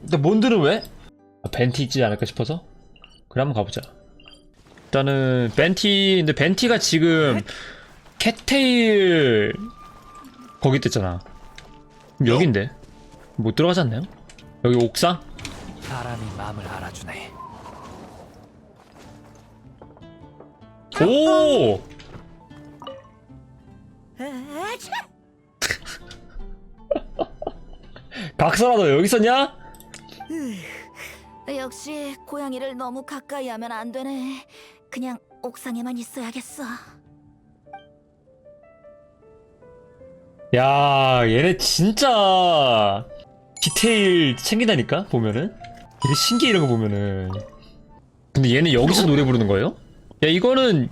근데 몬드는 왜? 아, 벤티 있지 않을까 싶어서? 그래 한번 가보자 일단은 벤티 근데 벤티가 지금 캣테일 거기 됐잖아 여긴데 못 들어가지 않나요? 여기 옥상? 바람이 마음을 알아주네. 오! 각설아 너 여기 있었냐? 역시 고양이를 너무 가까이 하면 안 되네. 그냥 옥상에만 있어야겠어. 야 얘네 진짜 디테일 챙기다니까 보면은 되게 신기해 이런 거 보면은 근데 얘는 여기서 노래 부르는 거예요? 야 이거는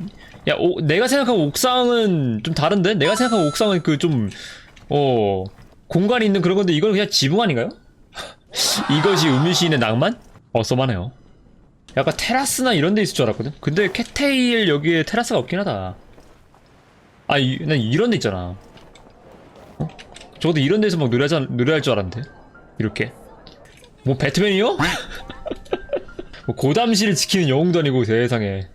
야 오, 내가 생각하고 옥상은 좀 다른데? 내가 생각하고 옥상은 그 좀 어 공간이 있는 그런 건데 이건 그냥 지붕 아닌가요? 이것이 음유시인의 낭만? 어썸하네요. 약간 테라스나 이런 데 있을 줄 알았거든? 근데 캣테일 여기에 테라스가 없긴 하다. 아, 이, 난 이런 데 있잖아. 적어도 이런 데서 막 노래하자, 노래할 줄 알았는데. 이렇게. 뭐 배트맨이요? 뭐 고담시를 지키는 영웅도 아니고 세상에